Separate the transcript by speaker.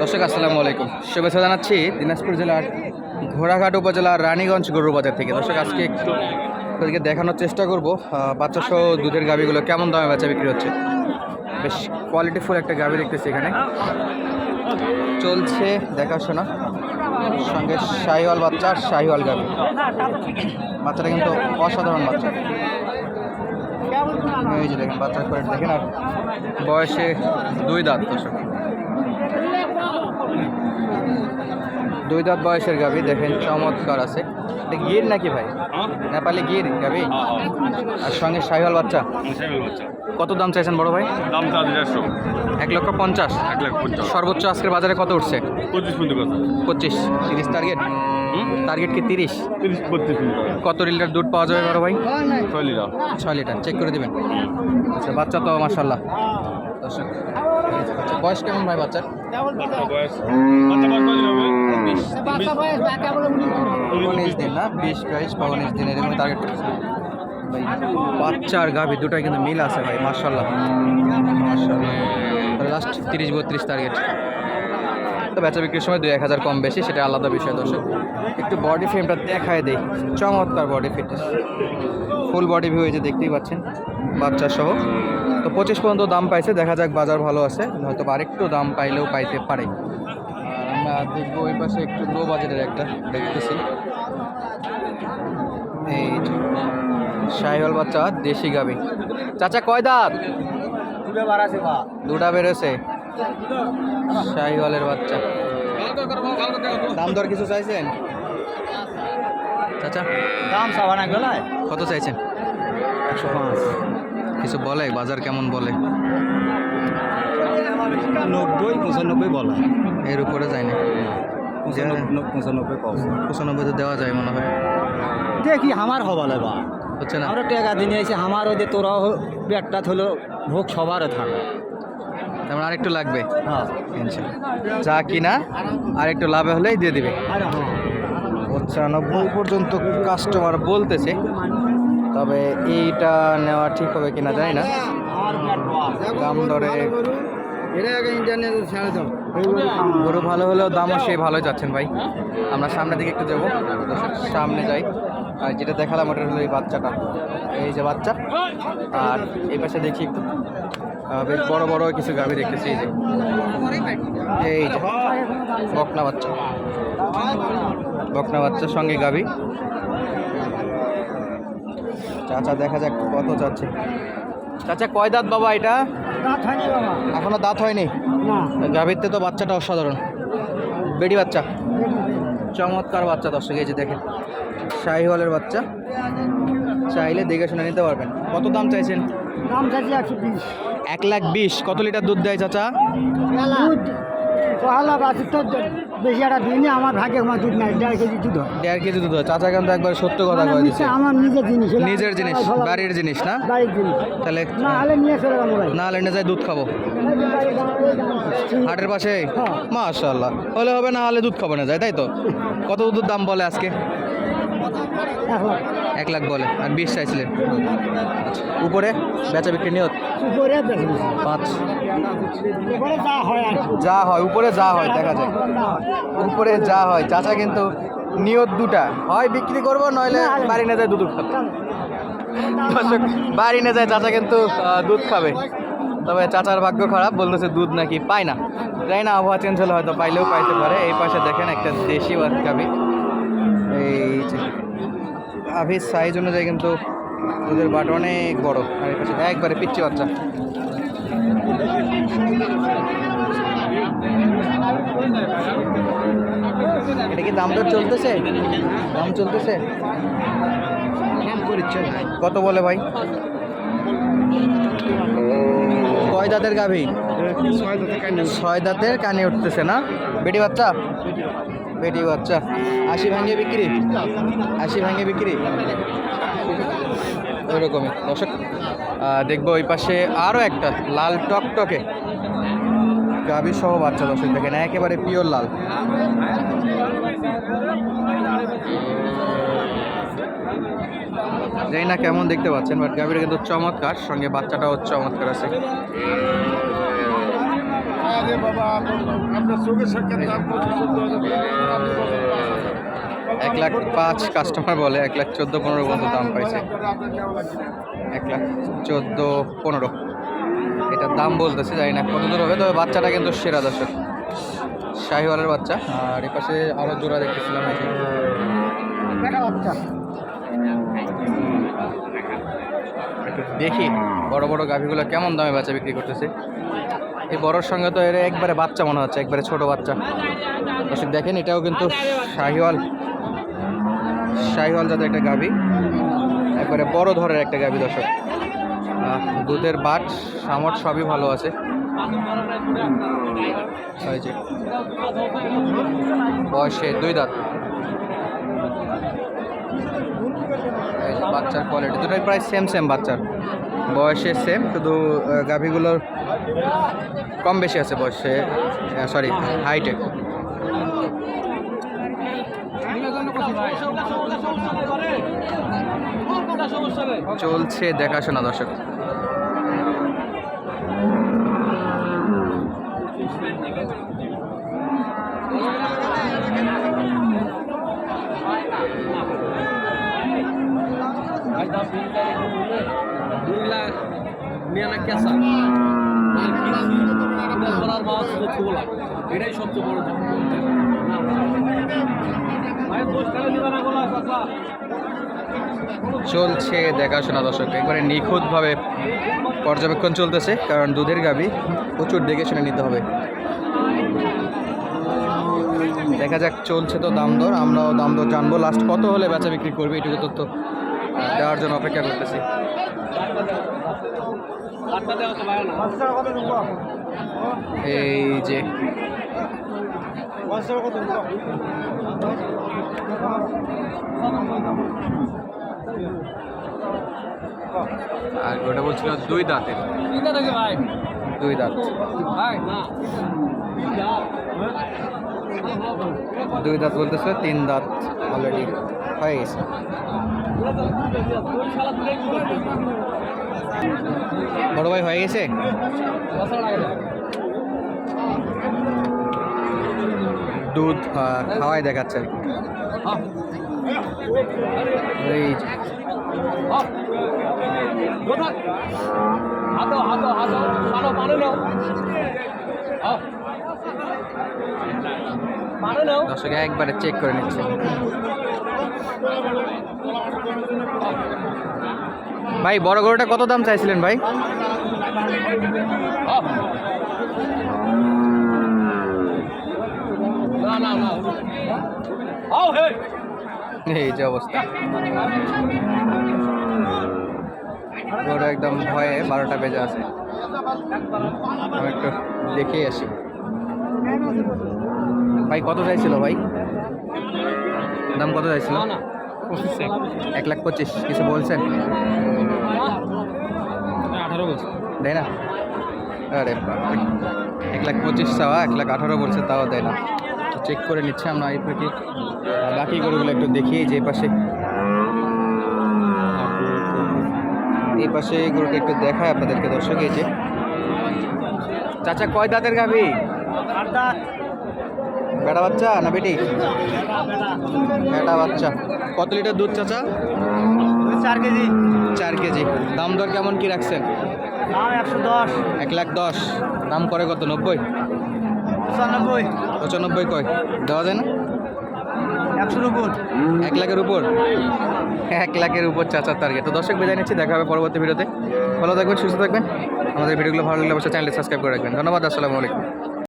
Speaker 1: দর্শক, আসসালামু আলাইকুম। শুভেচ্ছা জানাচ্ছি দিনাজপুর জেলার ঘোড়াঘাট উপজেলার রানীগঞ্জ গরুর বাজার থেকে। দর্শক, আজকে একটু আপনাদেরকে দেখানোর চেষ্টা করব বাচ্চা সহ দুধের গাভিগুলো কেমন দামে বাচ্চা বিক্রি হচ্ছে। বেশ কোয়ালিটিফুল একটা গাভি দেখতেছি এখানে। চলছে দেখাশোনা। সঙ্গে শাহিওয়াল বাচ্চা আর শাহিওয়াল গাভি। বাচ্চাটা কিন্তু অসাধারণ বাচ্চা। এই যে দেখেন, বাচ্চার কোয়ালিটি দেখেন, আর বয়সে দুই দাঁত, দর্শক। দুই দাঁত বয়সের গাভি দেখেন চমৎকার আছে। গির নাকি ভাই? নেপালি গির গাভি? আর সঙ্গে শাহিওয়াল বাচ্চা? কত দাম চাইছেন বড় ভাই?
Speaker 2: দাম চার দেড়শো
Speaker 1: এক লক্ষ পঞ্চাশ।
Speaker 2: এক লাখ পঞ্চাশ।
Speaker 1: সর্বোচ্চ আজকের বাজারে কত উঠছে?
Speaker 2: পঁচিশ
Speaker 1: পঁচিশ। তিরিশ টার্গেট টার্গেট কি তিরিশ? কত লিটার দুধ পাওয়া যাবে বড় ভাই?
Speaker 2: ছয় লিটার।
Speaker 1: ছয় লিটার। চেক করে দিবেন। আচ্ছা বাচ্চা তো মাসাল্লাহ দর্শক বয়স কেমন ভাই বাচ্চার?
Speaker 2: বাচ্চা বয়স। বাচ্চা বয়স কত হবে?
Speaker 1: উনিশ দিন না বিশ বাইশ বা উনিশ দিন এরকম টার্গেট ভাই বাচ্চা আর গাভি দুটাই কিন্তু মিল আছে ভাই মার্শাল্লাহ মার্শাল্লাহ লাস্ট তিরিশ বত্রিশ টার্গেট তো বেচা বিক্রির সময় দুই এক হাজার কম বেশি সেটা আলাদা বিষয় দর্শক। একটু বডি ফ্রেমটা দেখায় দেই। চমৎকার body fitness full body view এই যে দেখতেই পাচ্ছেন বাচ্চা সহ তো পঁচিশ পর্যন্ত দাম পাইছে দেখা যাক বাজার ভালো আছে হয়তো আরেকটু দাম পাইলেও পাইতে পারে। আর আমরা দেখব ওই পাশে একটু লো বাজারের একটা দেখতেছি। এই যে শাহিওয়াল বাচ্চা দেশি গাবি। চাচা কয় দাঁত? দুটা বেরোছে। শাহিওয়ালের বাচ্চা। দাম দর কিছু চাইছেন? চাচা।
Speaker 3: দাম সাবানা গেলায়।
Speaker 1: কত চাইছেন?
Speaker 3: একশো পাঁচ।
Speaker 1: কিছু বলে? বাজার কেমন বলে?
Speaker 3: নব্বই পঁচানব্বই বলা।
Speaker 1: এর উপরে যায় না।
Speaker 3: পঁচানব্বই পঁচানব্বই
Speaker 1: তো দেওয়া যায় মনে হয়।
Speaker 3: দেখি আমার হবালে বা।
Speaker 1: হচ্ছে না?
Speaker 3: আমরা টাকা দিনে এসে আমার ওদের তোরাও পেটটা হলো ভোগ সবার থাকে
Speaker 1: তেমন আরেকটু লাগবে?
Speaker 3: হ্যাঁ।
Speaker 1: যা কিনা আর একটু লাভে হলেই দিয়ে দিবে।
Speaker 3: হ্যাঁ।
Speaker 1: পঁচানব্বই পর্যন্ত কাস্টমার বলতেছে। তবে এইটা নেওয়া ঠিক হবে কিনা জানি না। দাম দরে গরু ভালো হলেও দামও সেই ভালো যাচ্ছেন ভাই। আমরা সামনের দিকে একটু যাব, সামনে যাই। আর যেটা দেখালাম ওটা হলো এই বাচ্চাটা। এই যে বাচ্চা। আর এই পাশে দেখি একটু। বেশ বড় বড় কিছু গাভি দেখতেছি, এই যে। এই যে, বকনা বাচ্চা। বকনা বাচ্চার সঙ্গে গাভি। চাচা দেখা যাক কত চাচ্ছে। চাচা কয় দাঁত বাবা এটা? এখনও দাঁত হয়নি? গাভীরতে তো বাচ্চাটা অসাধারণ। বেডি বাচ্চা। চমৎকার বাচ্চা দর্শক এই যে দেখেন। শাহিওয়ালের বাচ্চা। চাইলে দেখে শুনে নিতে পারবেন। কত দাম চাইছেন?
Speaker 4: দাম চাচ্ছি একশো বিশ।
Speaker 1: এক লাখ বিশ। কত লিটার দুধ দেয় চাচা?
Speaker 4: পহালা বাছুর তো বেশি একটা আমার ভাগে আমার দুধ নাই দেড় কেজি দুধ হয়।
Speaker 1: দেড় কেজি দুধ হয়। চাচা কিন্তু একবার সত্য কথা কয়ে দিচ্ছে
Speaker 4: আমার নিজের জিনিস
Speaker 1: নিজের জিনিস বাড়ির জিনিস না?
Speaker 4: বাড়ির জিনিস।
Speaker 1: তাহলে
Speaker 4: না হলে নিয়ে চলে যাব ভাই।
Speaker 1: না হলে এনে যায় দুধ খাব। হাটের পাশে
Speaker 4: হ্যাঁ।
Speaker 1: মাশাল্লাহ হলে হবে না হলে দুধ খাব না যায় তাই তো? কত দুধ দাম বলে আজকে?
Speaker 4: এক লাখ
Speaker 1: বলে আর বিশ চাইছিলেন। আচ্ছা উপরে বেচা বিক্রি নিয়ত?
Speaker 4: উপরে
Speaker 1: পাঁচ।
Speaker 4: যা হয়
Speaker 1: উপরে যা হয় দেখা যায়। উপরে যা হয় চাচা কিন্তু নিয়ত দুটা। হয় বিক্রি করব নইলে বাড়ি নিয়ে যায় দুধ খাবে দর্শক, বাড়ি নিয়ে যায় চাচা কিন্তু দুধ খাবে। তবে চাচার ভাগ্য খারাপ বলতেছে দুধ নাকি পায় না। যাই না আবহাওয়া চেঞ্জ হলে হয়তো পাইলেও পাইতে পারে। এই পাশে দেখেন একটা দেশি গাভি এই যে গাভির সাইজ অনুযায়ী কিন্তু দুধের বাট অনেক বড়। আর একবারে পিচ্ছি বাচ্চা। এটা কি দাম দর চলতেছে? দাম চলতেছে? কত বলে ভাই? কয় দাঁতের গাভী? ছয় দাঁতের কানে উঠতেছে না? বেটি বাচ্চা? বেটি বাচ্চা আশি ভাঙে বিক্রি। আশি ভাঙে বিক্রি। ওইরকমই। দর্শক দেখব ওই পাশে আরও একটা লাল টকটকে। গাভী সহ বাচ্চা দর্শক দেখেন, একেবারে পিওর লাল। জানি না কেমন দেখতে পাচ্ছেন বাট গাভীর কিন্তু চমৎকার, সঙ্গে বাচ্চাটাও চমৎকার আছে। এক লাখ পাঁচ কাস্টমার বলে, এক লাখ চোদ্দ পনেরো পর্যন্ত দাম পাইছে। এক লাখ চোদ্দ পনেরো। এটার দাম বলতেছে, জানি না কত দূর হবে, তবে বাচ্চাটা কিন্তু সেরা দর্শক। শাহিওয়ালের বাচ্চা। আর এ পাশে আরও জোড়া দেখতেছিলাম দেখি, বড় বড় গাভিগুলো কেমন দামে বাচ্চা বিক্রি করতেছে। এই বড়োর সঙ্গে তো এর একবারে বাচ্চা মনে হচ্ছে, একবারে ছোট বাচ্চা। দর্শক দেখেন, এটাও কিন্তু শাহিওয়াল। শাহিওয়াল যাতে একটা গাভি। একবারে বড় ধরের একটা গাভি, দর্শক। দুধের বাট, সামট সবই ভালো আছে। বয়সে দুই দাঁত। বাচ্চার কোয়ালিটি দুটোই প্রায় সেম সেম বাচ্চার। বয়সে সেম শুধু গাভীগুলোর কম বেশি আছে বয়সে সরি হাইটে চলছে দেখাশোনা দর্শক।
Speaker 5: এটাই সবচেয়ে বড়
Speaker 1: চলছে দেখাশোনা দর্শক, একবারে নিখুঁতভাবে পর্যবেক্ষণ চলতেছে, কারণ দুধের গাবি প্রচুর দেখে শুনে নিতে হবে। দেখা যাক চলছে তো দাম দর, আমরাও দাম দর জানব। লাস্ট কত হলে বেচা বিক্রি করবে, এটুকু তথ্য দেওয়ার জন্য অপেক্ষা করতেছি। এই যে আর ওটা বলছিল দুই দাঁতের।
Speaker 5: ভাই।
Speaker 1: দুই দাঁত। দুই দাঁত বলতেছে তিন দাঁত অলরেডি হয়ে গেছে। বড় ভাই হয়ে গেছে? দুধ খাওয়াই দেখাচ্ছে আর কি। দর্শক একবারে চেক করে নিচ্ছে। ভাই, বড় গরুটা কত দাম চাইছিলেন ভাই? এই যে অবস্থা। গরু একদম ভয়ে বারোটা বেজে আছে। আমি একটু দেখেই আসি। ভাই, কত চাইছিল ভাই? দাম কত চাইছিল?
Speaker 5: না না।
Speaker 1: এক লাখ পঁচিশ কিছু বলছেন
Speaker 5: আঠারো বলছি।
Speaker 1: দেয় না? আরে। এক লাখ পঁচিশ চাওয়া এক লাখ আঠারো বলছে তাও দেয় না। চেক করে নিচ্ছে আমরা এই থেকে বাকি গরুগুলো একটু দেখি যে পাশে এই পাশে গরুটা একটু দেখায় আপনাদেরকে দর্শক এই যে। চাচা কয় দাঁতের গাভি? বেটা বাচ্চা না বেটি? বেটা বাচ্চা। কত লিটার দুধ চাচা?
Speaker 3: চার কেজি।
Speaker 1: চার কেজি। দাম দর কেমন কি রাখছেন?
Speaker 3: দাম একশো দশ।
Speaker 1: এক লাখ দশ। দাম করে কত? নব্বই?
Speaker 3: পঁচানব্বই।
Speaker 1: পঁচানব্বই কয়? দেওয়া যায় না?
Speaker 3: একশোর উপর
Speaker 1: এক লাখের উপর? এক লাখের উপর চাচার টার্গেট তো দর্শক বিদায় নিচ্ছি। দেখা হবে পরবর্তী ভিডিওতে। ভালো থাকবেন সুস্থ থাকবেন। আমাদের ভিডিওগুলো ভালো লাগলে অবশ্যই চ্যানেলটি সাবস্ক্রাইব করে রাখবেন। ধন্যবাদ আসসালামু আলাইকুম।